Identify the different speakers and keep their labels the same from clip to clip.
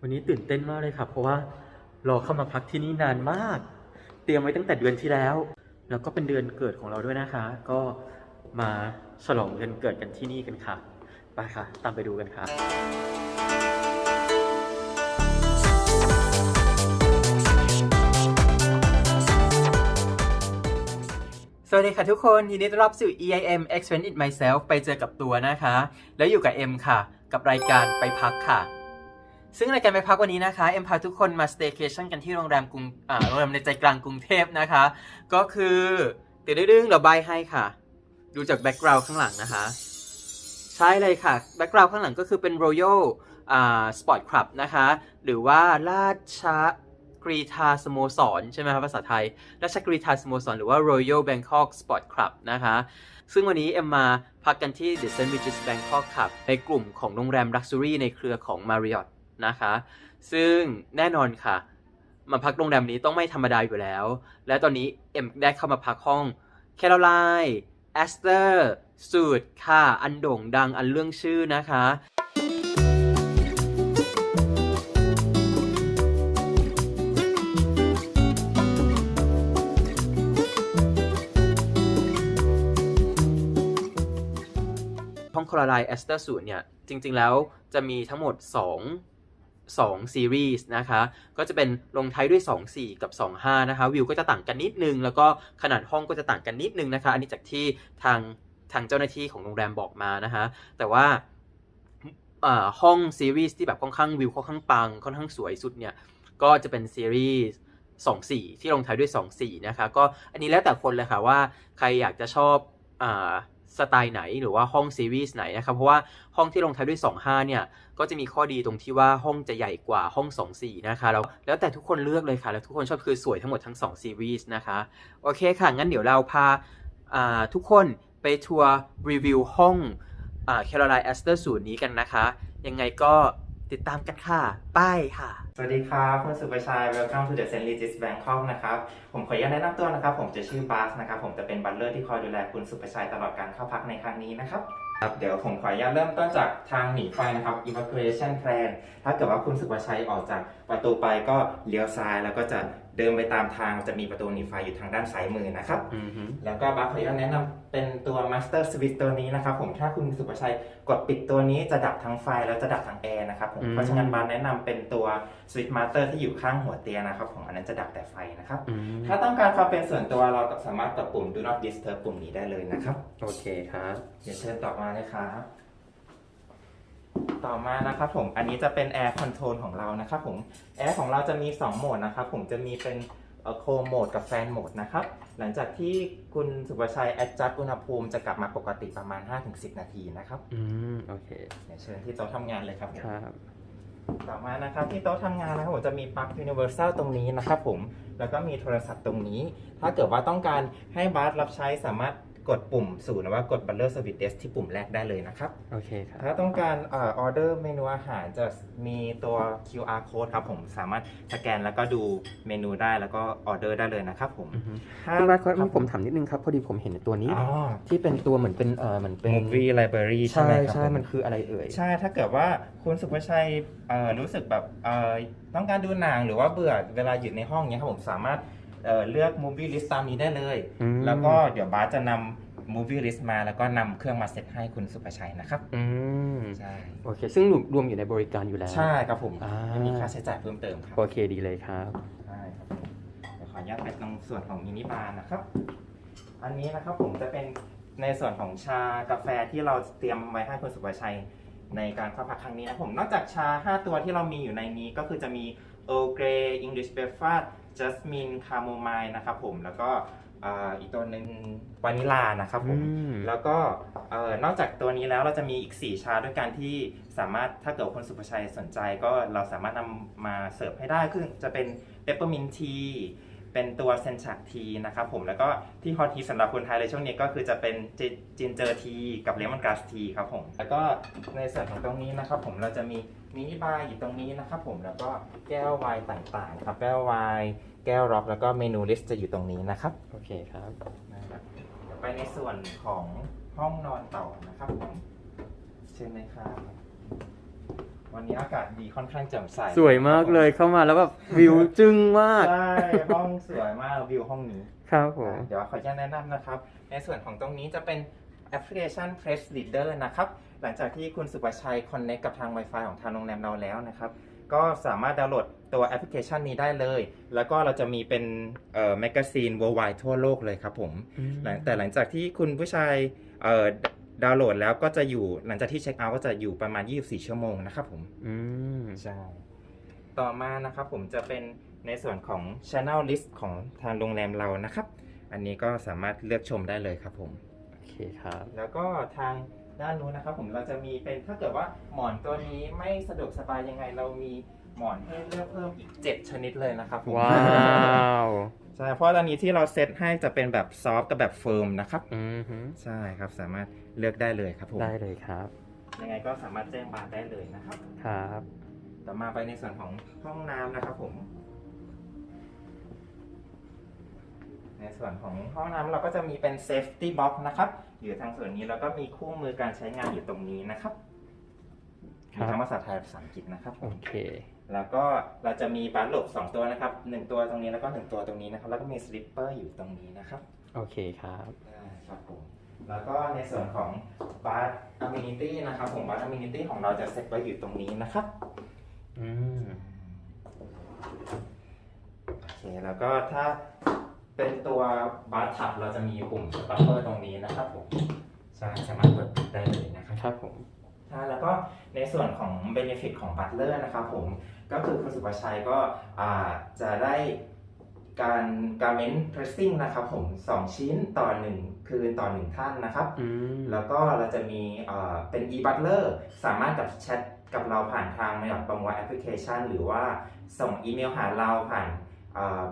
Speaker 1: วันนี้ตื่นเต้นมากเลยค่ะ เพราะว่ารอเข้ามาพักที่นี่นานมาก เตรียมไว้ตั้งแต่เดือนที่แล้ว แล้วก็เป็นเดือนเกิดของเราด้วยนะคะ ก็มาฉลองเดือนเกิดกันที่นี่กันค่ะไปค่ะ ตามไปดูกันค่ะสวัสดีค่ะทุกคนยินดีต้อนรับสู่ EIM Expand It Myself ไปเจอกับตัวนะคะ แล้วอยู่กับ M ค่ะ กับรายการไปพักค่ะ ซึ่งรายการไปพักวันนี้นะคะเอ็มพาทุกคนมา staycation กันที่โรงแรมกรุงโรงแรมในใจกลางกรุงเทพนะคะ ก็คือเดี๋ยวดึงเราใบให้ค่ะ ดูจากแบ็กกราวด์ข้างหลังนะคะ ใช่เลยค่ะแบ็กกราวด์ข้างหลังก็คือเป็น Royal อ่า Sport Club นะคะ หรือว่าราชกรีธาสโมสร ใช่ไหมครับภาษาไทย ราชกรีธาสโมสร หรือว่า Royal Bangkok Sport Club นะคะ ซึ่งวันนี้เอ็มมาพักกันที่ The St. Regis Bangkok ครับในกลุ่มของโรงแรม Luxury ในเครือของ Marriott นะคะ ซึ่งแน่นอนค่ะ มาพักโรงแรมนี้ต้องไม่ธรรมดาอยู่แล้ว และตอนนี้เอ็มได้เข้ามาพักห้องแคโรไลน์แอสเตอร์สูตรค่ะ อันโด่งดังอันเรื่องชื่อนะคะห้องคลอไรแอสเตอร์สูตรเนี่ย จริง ๆ แล้วจะมีทั้งหมด 2 2ซีรีส์นะคะ ก็จะเป็นลงท้ายด้วย 2 4 กับ 2 5 นะคะ วิวก็จะต่างกันนิดนึง แล้วก็ขนาดห้องก็จะต่างกันนิดนึงนะคะ อันนี้จากที่ทางทางเจ้าหน้าที่ของโรงแรมบอกมานะคะ แต่ว่าอ่าห้องซีรีส์ที่แบบค่อนข้างวิวค่อนข้างปังค่อนข้างสวยสุดเนี่ย ก็จะเป็นซีรีส์2 4 ที่ลงท้ายด้วย 2 4 นะคะ ก็อันนี้แล้วแต่คนเลยค่ะว่าใครอยากจะชอบอ่า สไตล์ไหนหรือว่าห้องซีรีส์ไหนนะครับ เพราะว่าห้องที่ลงท้ายด้วย 25 เนี่ย ก็จะมีข้อดีตรงที่ว่าห้องจะใหญ่กว่าห้อง 2 4 นะคะ แล้วแล้วแต่ทุกคนเลือกเลยค่ะ แล้วทุกคนชอบคือสวยทั้งหมดทั้ง 2 ซีรีส์นะคะ โอเคค่ะ งั้นเดี๋ยวเราพาทุกคนไปทัวร์รีวิวห้องแคโรไลน์แอสเตอร์สูตรนี้กันนะคะ ยังไงก็ติดตามกันค่ะ ป้ายค่ะ
Speaker 2: สวัสดีครับ คุณสุประชัย Welcome to the St. Regis Bangkok นะครับ ผมขออนุญาตแนะนำตัวนะครับ ผมจะชื่อบาสนะครับ ผมจะเป็นบัตเลอร์ที่คอยดูแลคุณสุประชัยตลอดการเข้าพักในครั้งนี้นะครับครับเดี๋ยวผมขออนุญาตเริ่มต้นจากทางหนีไฟนะครับ evacuation plan ถ้าเกิดว่าคุณสุประชัยออกจากประตูไปก็เลี้ยวซ้ายแล้วก็จะ เดินไปตามทางจะมีประตูหนีไฟอยู่ทางด้านซ้ายมือนะครับ
Speaker 1: อือฮึ
Speaker 2: แล้วก็บัคขออนุญาตแนะนำเป็นตัว Master Switch ตัวนี้นะครับผมถ้าคุณสุภชัยกดปิดตัวนี้จะดับทั้งไฟแล้วจะดับทั้งแอร์นะครับผมเพราะฉะนั้นบาร์แนะนำเป็นตัว Switch Master ที่อยู่ข้างหัวเตียงนะครับผมอันนั้นจะดับแต่ไฟนะครับ
Speaker 1: อืม
Speaker 2: ถ้าต้องการความเป็นส่วนตัวเราสามารถกดปุ่ม Do not disturb ปุ่มนี้ได้เลยนะครับ
Speaker 1: โอเคครับ
Speaker 2: เดี๋ยวเชิญต่อมาเลยครับ ต่อมานะครับผม อันนี้จะเป็น Air Control ของเรานะครับผมแอร์ของเราจะมี 2 โหมดนะครับผม จะมีเป็นโคโหมดกับแฟนโหมดนะครับ หลังจากที่คุณสุภชัย adjust อุณหภูมิจะกลับมาปกติประมาณ 5-10 นาทีนะครับ
Speaker 1: อืม โอเค
Speaker 2: เดี๋ยวเชิญที่โต๊ะทำงานเลยครับผม
Speaker 1: ครับ
Speaker 2: ต่อมานะครับที่โต๊ะทำงานนะครับผมจะมีปลั๊ก universal ตรงนี้นะครับผม แล้วก็มีโทรศัพท์ตรงนี้ ถ้าเกิดว่าต้องการให้บาสรับใช้สามารถ กดปุ่มศูนย์หรือว่ากด Butler Service Desk ที่ปุ่มแรกได้เลยนะครับ
Speaker 1: โอเคครับ
Speaker 2: ถ้าต้องการเออเดอร์เมนูอาหารจะมีตัว QR code ครับผมสามารถสแกนแล้วก็ดูเมนูได้แล้วก็ออเดอร์ได้เลยนะครับผม
Speaker 1: อือฮึ
Speaker 2: ถ้า
Speaker 1: คุณบัสครับ
Speaker 2: ครับ
Speaker 1: ผมถามนิดนึงครับ พอดีผมเห็นตัวนี้
Speaker 2: อ๋อ
Speaker 1: ที่เป็นตัวเหมือนเป็นเอ่อเหมือนเป็น
Speaker 2: Movie Library ใช่
Speaker 1: ใช่
Speaker 2: ไหมครับ
Speaker 1: ใช่
Speaker 2: ผ
Speaker 1: มันคืออะไรเอ่ย
Speaker 2: ใช่ถ้าเกิดว่าคุณสุภชัยเอ่อรู้สึกแบบเอ่อต้องการดูหนังหรือว่าเบื่อเวลาอยู่ในห้องเนี้ยครับผมสามารถ เอ่อเลือก Movie List ตามนี้ได้เลย
Speaker 1: อืม
Speaker 2: แล้วก็เดี๋ยวบาสจะนำ Movie List มาแล้วก็นำเครื่องมาเซตให้คุณสุภชัยนะครับ
Speaker 1: อืม
Speaker 2: ใช่
Speaker 1: โอเค ซึ่งรวมรวมอยู่ในบริการอยู่แล้ว
Speaker 2: ใช่ครับผม
Speaker 1: อ่า
Speaker 2: ไม่มีค่าใช้จ่ายเพิ่มเติมครับ
Speaker 1: โอเคดีเลยครับ
Speaker 2: ใช่ครับผมเดี๋ยวขออนุญาตไปตรงส่วนของมินิบาร์นะครับ อันนี้นะครับผมจะเป็นในส่วนของชากาแฟที่เราเตรียมไว้ให้คุณสุภชัยในการเข้าพักครั้งนี้นะผมนอกจากชา 5 ตัวที่เรามีอยู่ในนี้ก็คือจะมี Earl Grey English Breakfast Jasmine Chamomile นะครับผมแล้วก็อ่าอีกตัวหนึ่งวานิลานะครับผม
Speaker 1: อืม
Speaker 2: แล้วก็เอ่อนอกจากตัวนี้แล้วเราจะมีอีก 4 ชาด้วยกันที่สามารถถ้าเกิดคนสุภชัยสนใจก็เราสามารถนำมาเสิร์ฟให้ได้คือจะเป็นเปปเปอร์มินทีเป็นตัวเซนชักทีนะครับผมแล้วก็ที่ฮอตทีสำหรับคนไทยเลยช่วงนี้ก็คือจะเป็นจินเจอร์ทีกับเลมอนกราสทีครับผม แล้วก็ในส่วนของตรงนี้นะครับผมเราจะมี มินิบาร์อยู่ตรงนี้นะครับผมแล้วก็แก้วไวน์ต่างๆครับแก้วไวน์แก้วร็อกแล้วก็เมนูลิสต์จะอยู่ตรงนี้นะครับ
Speaker 1: โอเคครับ
Speaker 2: นะครับเดี๋ยวไปในส่วนของห้องนอนต่อนะครับผมเชิญเลยครับโอวันนี้อากาศดีค่อนข้างแจ่มใส
Speaker 1: สวยมากเลยเข้ามาแล้วแบบวิวจึ้งมาก
Speaker 2: ใช่ห้องสวยมากวิวห้องนี้
Speaker 1: ครับผม
Speaker 2: เดี๋ยวขออนุญาตแนะนำนะครับ ในส่วนของตรงนี้จะเป็น แอปพลิเคชัน Press Reader นะครับ หลังจากที่คุณสุประชัย connect กับทาง Wi-Fi ของทางโรงแรมเราแล้วนะครับ ก็สามารถดาวน์โหลดตัวแอปพลิเคชันนี้ได้เลย แล้วก็เราจะมีเป็นเอ่อแมกกาซีน worldwide ทั่วโลกเลยครับผมหลังแต่หลังจากที่คุณผู้ชายเอ่อดาวน์โหลดแล้วก็จะอยู่หลังจากที่เช็คเอาท์ก็จะอยู่ประมาณ 24 ชั่วโมงนะครับผม
Speaker 1: อืม
Speaker 2: ใช่ต่อมานะครับผมจะเป็นในส่วนของ Channel List ของทางโรงแรมเรานะครับ อันนี้ก็สามารถเลือกชมได้เลยครับผม
Speaker 1: โอ เคครับ
Speaker 2: แล้วก็ทางด้านนู้นนะครับผมเราจะมีเป็นถ้าเกิดว่าหมอนตัวนี้ไม่สะดวกสบายยังไง เรามีหมอนให้เลือกเพิ่มอีก 7 ชนิดเลยนะครับผม
Speaker 1: ว้าว
Speaker 2: ใช่เพราะตอนนี้ที่เราเซตให้จะเป็นแบบซอฟต์กับแบบเฟิร์มนะครับ
Speaker 1: อืมฮึ
Speaker 2: ใช่ครับสามารถเลือกได้เลยครับผม
Speaker 1: ได้เลยครับ
Speaker 2: ยังไงก็สามารถแจ้งบาร์ได้เลยนะครับ
Speaker 1: ครับ
Speaker 2: ต่อมาไปในส่วนของห้องน้ำนะครับผม ในส่วนของห้องน้ำเราก็จะมีเป็น safety box นะครับ อยู่ทางส่วนนี้แล้วก็มีคู่มือการใช้งานอยู่ตรงนี้นะครับ
Speaker 1: ครับ
Speaker 2: มีทั้งภาษาไทยและภาษาอังกฤษนะครับผ
Speaker 1: โอ
Speaker 2: ม
Speaker 1: เค
Speaker 2: แล้วก็เราจะมีบาร์หลบสองตัวนะครับหนึ่งตัวตรงนี้แล้วก็หนึ่งตัวตรงนี้นะครับ แล้วก็มีสลิปเปอร์อยู่ตรงนี้นะครับ
Speaker 1: โอเคครับ
Speaker 2: ได้ครับผมแล้วก็ในส่วนของบาร์อ m มินิตี้นะครับผมบาร์อ m มินิตี้ของเราจะเซตไว้อยู่ตรงนี้นะครับ
Speaker 1: อืม
Speaker 2: โอเคแล้วก็ถ้า เป็นตัวบาร์ทับเราจะมีปุ่มสปัปเปอร์ตรงนี้นะครับผมใช่สามารถเปิดปิดได้เลยนะครับ
Speaker 1: ครับผม
Speaker 2: ใช่แล้วก็ในส่วนของ Benefit ของบัตเลอร์นะครับผมก็คือคุณสุภชัยก็อ่าจะได้การการเมนต์ pressing นะครับผม 2 ชิ้นต่อ 1 คืนต่อ 1 ท่านนะครับ
Speaker 1: อืม
Speaker 2: แล้วก็เราจะมีเอ่อเป็น e-butler สามารถกับแชทกับเราผ่านทางในแบบบางวแอปพลิเคชัน หรือว่าส่งอีเมลหาเราผ่าน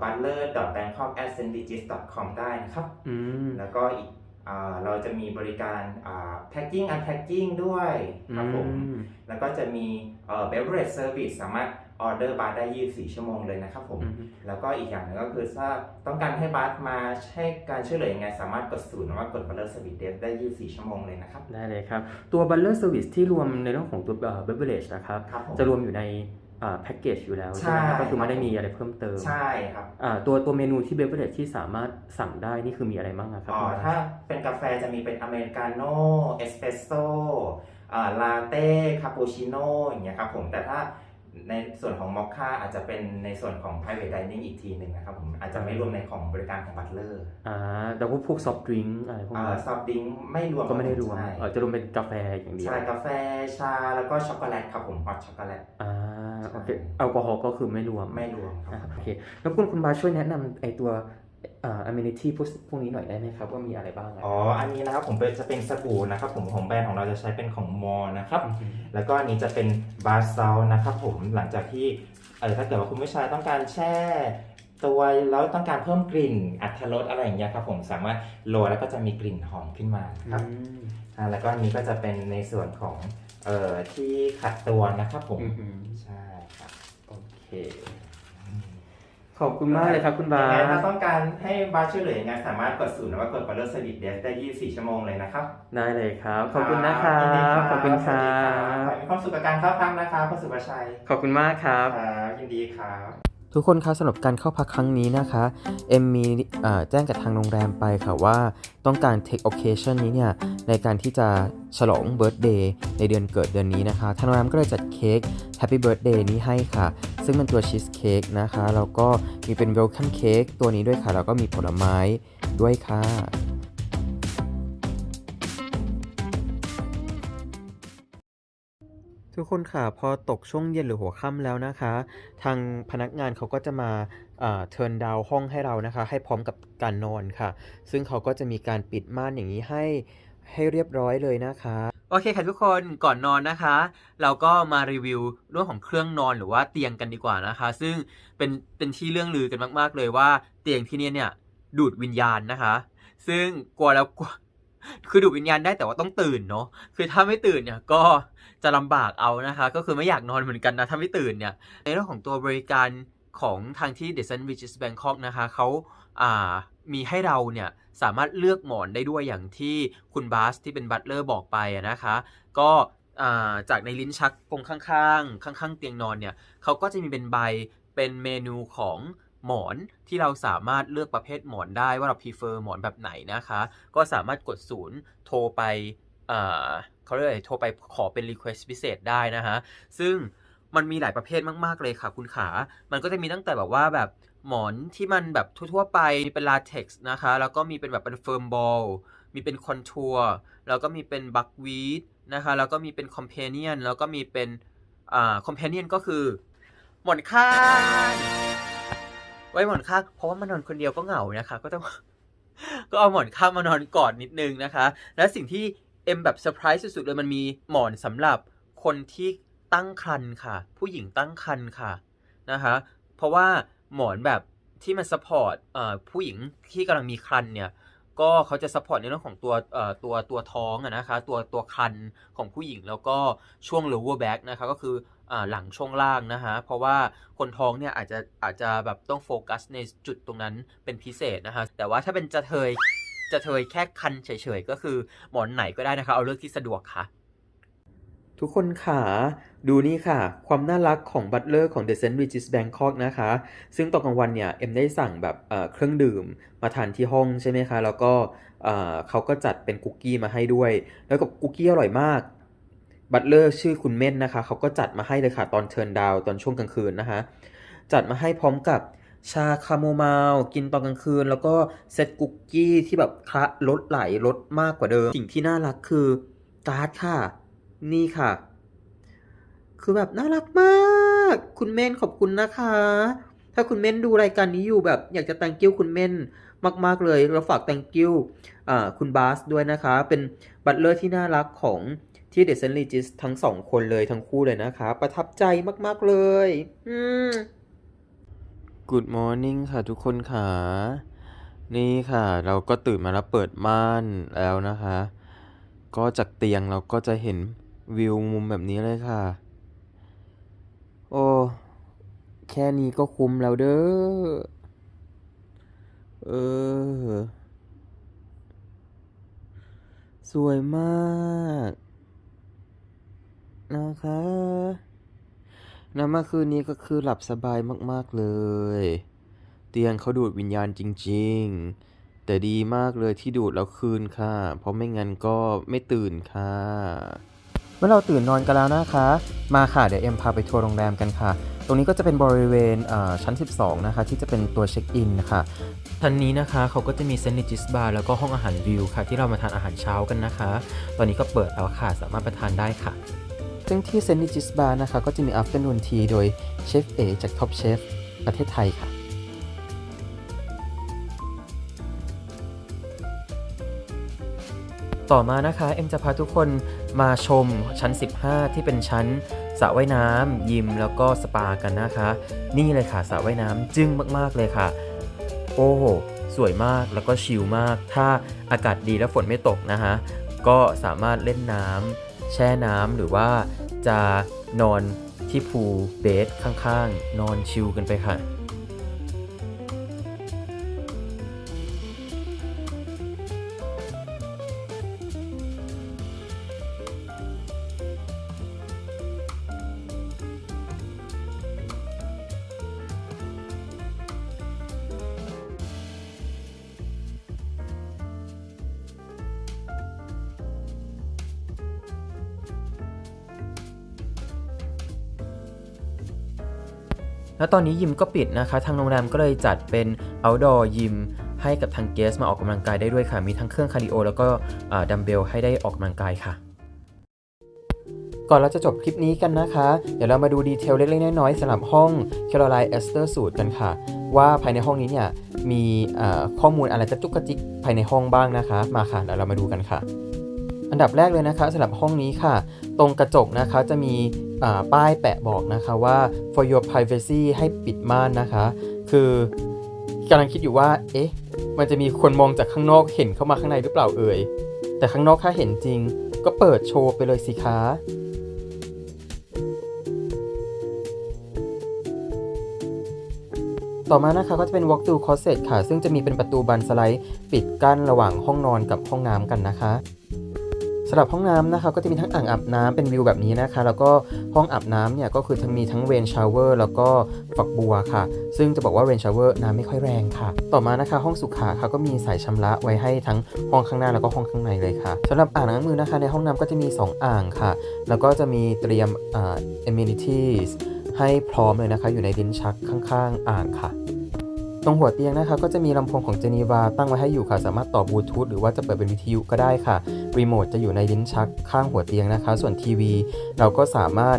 Speaker 2: butler bangkok at st regis com ได้นะครับ
Speaker 1: อืม
Speaker 2: แล้วก็อีกอ่าเราจะมีบริการอ่า packing unpacking ด้วยครับผม
Speaker 1: อืม
Speaker 2: แล้วก็จะมีเอ่อ beverage service สามารถออเดอร์บาร์ได้ 24 ชั่วโมงเลยนะครับผม
Speaker 1: อืม
Speaker 2: แล้วก็อีกอย่างหนึ่งก็คือถ้าต้องการให้บาร์มาให้การช่วยเหลือยังไง สามารถกดศูนย์หรือว่ากด Butler Service Desk ได้ 24 ชั่วโมงเลยนะครับ
Speaker 1: ได้เลยครับ ตัว Butler Service ที่รวมในเรื่องของตัว Beverage นะครับ
Speaker 2: ครับผม
Speaker 1: จะรวมอยู่ใน แพ็กเกจอยู่แล้วใช่ไหมครับ
Speaker 2: ใช่
Speaker 1: ก็คือไม่ได้มีอะไรเพิ่มเติม
Speaker 2: ใช่ครับ
Speaker 1: อ่าตัวตัวเมนูที่ Beverage ที่สามารถสั่งได้นี่คือมีอะไรบ้างอะครับ
Speaker 2: อ๋อ
Speaker 1: คุณบาส
Speaker 2: ถ้าเป็นกาแฟจะมีเป็นอเมริกาโน่เอสเปรสโซ่ลาเต้คาปูชิโน่อย่างเงี้ยครับผมแต่ถ้าในส่วนของมอคค่าอาจจะเป็นในส่วนของ private dining อีกทีหนึ่งนะครับผมอาจจะไม่รวมในของบริการของบัตเลอร์
Speaker 1: อ่าแต่พวกพวกซอฟต์ดริงก์อะไรพวก
Speaker 2: อ่า
Speaker 1: นี้
Speaker 2: ซอฟดิงไม่รวม
Speaker 1: ก็ไม่ได้รวม
Speaker 2: ใช่
Speaker 1: เออจะรวมเป็นกาแฟอย่างเดียว
Speaker 2: ใช่กาแฟชาแล้วก็ช็อกโกแลตครับผมฮอตช็อกโกแลต
Speaker 1: อ่า โอเคแอลกอฮอล์ก็คือไม่รวม
Speaker 2: ไม่รวมครับ
Speaker 1: อ่าโอเคแล้วคุณคุณบาสช่วยแนะนำไอตัวอ่า amenity พวกพวกนี้หน่อยได้ไหมครับ ว่ามีอะไรบ้างอะ
Speaker 2: อ๋อ อันนี้นะครับผมเป็นจะเป็นสบู่นะครับ ผมของแบรนด์ของเราจะใช้เป็นของมอนะครับ
Speaker 1: อืม
Speaker 2: แล้วก็อันนี้จะเป็นบาร์ซาลนะครับผมหลังจากที่เออถ้าเกิดว่าคุณผู้ชายต้องการแช่ตัวแล้วต้องการเพิ่มกลิ่นอัตรสอะไรอย่างเงี้ยครับผมสามารถโรยแล้วก็จะมีกลิ่นหอมขึ้นมาครับ
Speaker 1: อืม
Speaker 2: อ่าแล้วก็อันนี้ก็จะเป็นในส่วนของเอ่อที่ขัดตัวนะครับผม
Speaker 1: อืมอืม
Speaker 2: ใช่ครับ
Speaker 1: โอเค ขอบคุณมากเลยครับคุณบา
Speaker 2: ยังไง
Speaker 1: ส
Speaker 2: ถ้าต้องการให้บาร์ช่วยเหลือยังไงสามารถกดศูนย์หรือว่ากด Butler Service Desk ได้ 24 ชั่วโมงเลยนะครับ
Speaker 1: ได้เลยครับ ขอบคุณนะครั
Speaker 2: ยินดี
Speaker 1: บขอบคุณครั
Speaker 2: สวัสดีขอบให้มีความสุขกับการเข้าพักนะครับคุณสุภชัย
Speaker 1: ขอบคุณมากครับ
Speaker 2: ครับยินดีครับ
Speaker 1: ทุกคนคะสำหรับการเข้าพักครั้งนี้นะคะ เอ็มมีแจ้งกับทางโรงแรมไปค่ะว่าต้องการ take occasion นี้เนี่ยในการที่จะฉลองเบิร์ d เดย์ในเดือนเกิดเดือนนี้นะคะทางโรงแรมก็เลยจัดเค้ก Happy Birthday นี้ให้ค่ะ ซึ่งเป็นตัวชีสเค้กนะคะ แล้วก็มีเป็น Welcome Cake ตัวนี้ด้วยค่ะ แล้วก็มีผลไม้ด้วยค่ะ ทุกคนค่ะพอตกช่วงเย็นหรือหัวค่ำแล้วนะคะ ทางพนักงานเขาก็จะมาเทิร์นดาวห้องให้เรานะคะ ให้พร้อมกับการนอนค่ะ ซึ่งเขาก็จะมีการปิดม่านอย่างนี้ให้ให้เรียบร้อยเลยนะคะ โอเคค่ะทุกคนก่อนนอนนะคะ เราก็มารีวิวเรื่องของเครื่องนอนหรือว่าเตียงกันดีกว่านะคะ ซึ่งเป็นเป็นที่เรื่องลือกันมาก ๆ เลยว่าเตียงที่เนี่ยเนี่ยดูดวิญญาณนะคะ ซึ่งกลัวแล้วกลัว คือดูวิญญาณได้แต่ว่าต้องตื่นเนาะคือถ้าไม่ตื่นเนี่ยก็จะลำบากเอานะคะ ก็คือไม่อยากนอนเหมือนกันนะถ้าไม่ตื่นเนี่ยในเรื่องของตัวบริการของทางที่ The Sun Regis Bangkok นะคะเขาอ่ามีให้เราเนี่ยสามารถเลือกหมอนได้ด้วยอย่างที่คุณบาสที่เป็นบัตเลอร์บอกไปนะคะ ก็จากในลิ้นชักตรงข้างๆ ข้างๆ เตียงนอนเนี่ยเขาก็จะมีเป็นใบเป็นเมนูของ หมอนที่เราสามารถเลือกประเภทหมอนได้ว่าเรา prefer หมอนแบบไหนนะคะ ก็สามารถกดศูนย์โทรไปเขาเรียกอะไรโทรไปขอเป็น request พิเศษได้นะฮะ ซึ่งมันมีหลายประเภทมาก ๆ เลยค่ะคุณขา มันก็จะมีตั้งแต่แบบว่าแบบหมอนที่มันแบบทั่ว ๆ ไปมีเป็นลาเท็กซ์นะคะ แล้วก็มีเป็นแบบเป็นเฟิร์มบอล มีเป็นคอนทัวร์ แล้วก็มีเป็นบักวีดนะคะ แล้วก็มีเป็นคอมเพเนียน แล้วก็มีเป็นอ่าคอมเพเนียนก็คือ หมอนข้าง ไว้หมอนข้างเพราะว่ามานนอนคนเดียวก็เหงานะคะ ก็ต้องก็เอาหมอนข้างมานอนกอดนิดนึงนะคะ และสิ่งที่เอ็มแบบเซอร์ไพรส์สุดๆเลยมันมีหมอนสำหรับคนที่ตั้งครรภ์ค่ะ ผู้หญิงตั้งครรภ์ค่ะนะคะ เพราะว่าหมอนแบบที่มันซัพพอร์ตผู้หญิงที่กำลังมีครรภ์เนี่ยก็เขาจะซัพพอร์ตในเรื่องของตัวตัวตัวท้องนะคะ ตัวตัวครรภ์ของผู้หญิงแล้วก็ช่วง lower back นะคะ ก็คือ หลังช่วงล่างนะคะเพราะว่าคนท้องเนี่ยอาจจะอาจจะแบบต้องโฟกัสในจุดตรงนั้นเป็นพิเศษนะคะแต่ว่าถ้าเป็นจะเทยจะเทยแค่คันเฉยๆ ก็คือหมอนไหนก็ได้นะคะ เอาเลือกที่สะดวกค่ะ ทุกคนค่ะ ดูนี่ค่ะ ความน่ารักของบัตเลอร์ของ The St. Regis Bangkok นะคะ ซึ่งตอนกลางวันเนี่ย เอ็มได้สั่งแบบเเครื่องดื่มมาทานที่ห้องใช่ไหมคะ แล้วก็เอ่อเขาก็จัดเป็นคุกกี้มาให้ด้วย แล้วก็คุกกี้อร่อยมาก บัตเลอร์ชื่อคุณเม่นนะคะเขาก็จัดมาให้เลยค่ะตอนเทิร์นดาวตอนช่วงกลางคืนนะคะ จัดมาให้พร้อมกับชาคาโมไมล์กินตอนกลางคืน แล้วก็เซตคุกกี้ที่แบบคละลดไหลลดมากกว่าเดิม สิ่งที่น่ารักคือการ์ดค่ะ นี่ค่ะ คือแบบน่ารักมาก คุณเม่นขอบคุณนะคะ ถ้าคุณเม่นดูรายการนี้อยู่แบบอยากจะ thank you คุณเม่นมาก ๆ เลยแล้วฝาก thank you คุณบาสด้วยนะคะ เป็นบัตเลอร์ที่น่ารักของ ที่เดซเซนลีจิสทั้งสองคนเลยทั้งคู่เลยนะคะ ประทับใจมาก ๆ เลย อืม Good morning ค่ะทุกคนค่ะ นี่ค่ะ เราก็ตื่นมาแล้วเปิดม่านแล้วนะคะ ก็จากเตียงเราก็จะเห็นวิวมุมแบบนี้เลยค่ะ โอ้แค่นี้ก็คุ้มแล้วเด้อ เออ สวยมาก นะคะ แล้วเมื่อคืนนี้ก็คือหลับสบายมากๆเลย เตียงเขาดูดวิญญาณจริง ๆ แต่ดีมากเลยที่ดูดแล้วคืนค่ะ เพราะไม่งั้นก็ไม่ตื่นค่ะ เมื่อเราตื่นนอนกันแล้วนะคะ มาค่ะเดี๋ยวเอ็มพาไปทัวร์โรงแรมกันค่ะ ตรงนี้ก็จะเป็นบริเวณชั้น 12 นะคะ ที่จะเป็นตัวเช็คอินนะคะชั้นนี้นะคะเขาก็จะมีเซนิจิสบาร์แล้วก็ห้องอาหารวิวค่ะ ที่เรามาทานอาหารเช้ากันนะคะ ตอนนี้ก็เปิดแล้วค่ะสามารถไปทานได้ค่ะ ซึ่งที่เซนิจิสบาร์นะคะก็จะมี afternoon tea โดยเชฟเอจาก Top Chef ประเทศไทยค่ะต่อมานะคะเอ็มจะพาทุกคนมาชมชั้น 15 ที่เป็นชั้นสระว่ายน้ำยิมแล้วก็สปากันนะคะ นี่เลยค่ะสระว่ายน้ำจึ้งมากๆเลยค่ะ โอ้โหสวยมากแล้วก็ชิลมาก ถ้าอากาศดีและฝนไม่ตกนะคะ ก็สามารถเล่นน้ำ แช่น้ำหรือว่าจะนอนที่พูลเบสข้างๆ นอนชิลกันไปค่ะ แล้วตอนนี้ยิมก็ปิดนะคะ ทางโรงแรมก็เลยจัดเป็น outdoor ยิมให้กับทางเกสมาออกกำลังกายได้ด้วยค่ะ มีทั้งเครื่องคาร์ดิโอแล้วก็ดัมเบลให้ได้ออกกำลังกายค่ะก่อนเราจะจบคลิปนี้กันนะคะ เดี๋ยวเรามาดูดีเทลเล็กๆ น้อยๆสำหรับห้อง Caroline Esther Suite กันค่ะ ว่าภายในห้องนี้เนี่ยมีข้อมูลอะไรจะจุกกระจิกภายในห้องบ้างนะคะ มาค่ะเดี๋ยวเรามาดูกันค่ะ อันดับแรกเลยนะคะสำหรับห้องนี้ค่ะ ตรงกระจกนะคะจะมี ป้ายแปะบอกนะคะว่า for your privacy ให้ปิดม่านนะคะ คือกำลังคิดอยู่ว่า เอ๊ะ มันจะมีคนมองจากข้างนอกเห็นเข้ามาข้างในหรือเปล่าเอ่ย แต่ข้างนอกถ้าเห็นจริง ก็เปิดโชว์ไปเลยสิคะต่อมานะคะก็จะเป็น walk through closet ค่ะ ซึ่งจะมีเป็นประตูบานสไลด์ ปิดกั้นระหว่างห้องนอนกับห้องน้ำกันนะคะ สำหรับห้องน้ำนะคะก็จะมีทั้งอ่างอาบน้ำเป็นวิวแบบนี้นะคะ แล้วก็ห้องอาบน้ำเนี่ยก็คือทั้งมีทั้งเรนชาวเวอร์แล้วก็ฝักบัวค่ะ ซึ่งจะบอกว่าเรนชาวเวอร์น้ำไม่ค่อยแรงค่ะ ต่อมานะคะ ห้องสุขาค่ะก็มีสายชำระไว้ให้ทั้งห้องข้างหน้าแล้วก็ห้องข้างในเลยค่ะสำหรับอ่างล้างมือนะคะ ในห้องน้ำก็จะมี 2 อ่างค่ะ แล้วก็จะมีเตรียมอ่า amenities ให้พร้อมเลยนะคะ อยู่ในลิ้นชักข้างๆ อ่างค่ะ ตรงหัวเตียงนะคะก็จะมีลำโพงของเจนีวาตั้งไว้ให้อยู่ค่ะ สามารถต่อบลูทูธหรือว่าจะเปิดเป็นวิทยุก็ได้ค่ะ รีโมทจะอยู่ในลิ้นชักข้างหัวเตียงนะคะ ส่วนทีวี เราก็สามารถ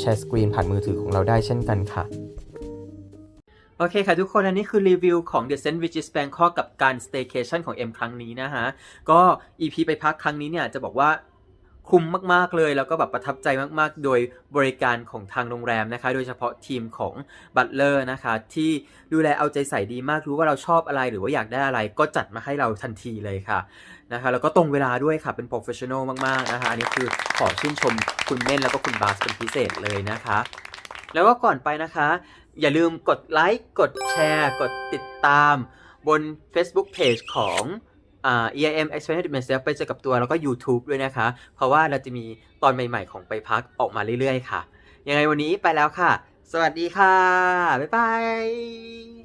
Speaker 1: แชร์สกรีนผ่านมือถือของเราได้เช่นกันค่ะโอเคค่ะทุกคน อันนี้คือรีวิวของ The St. Regis Bangkok กับการ staycation ของเอ็มครั้งนี้นะฮะ ก็ EP ไปพักครั้งนี้เนี่ยจะบอกว่า คุ้มมากๆเลย แล้วก็แบบประทับใจมากๆ โดยบริการของทางโรงแรมนะคะ โดยเฉพาะทีมของบัตเลอร์นะคะ ที่ดูแลเอาใจใส่ดีมากรู้ว่าเราชอบอะไรหรือว่าอยากได้อะไรก็จัดมาให้เราทันทีเลยค่ะนะคะ แล้วก็ตรงเวลาด้วยค่ะเป็น professional มากๆนะคะ อันนี้คือขอชื่นชมคุณเม่นแล้วก็คุณบาสเป็นพิเศษเลยนะคะ แล้วก็ก่อนไปนะคะ อย่าลืมกดไลค์กดแชร์ กดติดตามบน Facebook Page ของ EIM Experience Myself ไปเจอกับตัวแล้วก็ YouTube ด้วยนะคะ เพราะว่าเราจะมีตอนใหม่ๆของไปพักออกมาเรื่อยๆค่ะ ยังไงวันนี้ไปแล้วค่ะ สวัสดีค่ะ บ๊ายบาย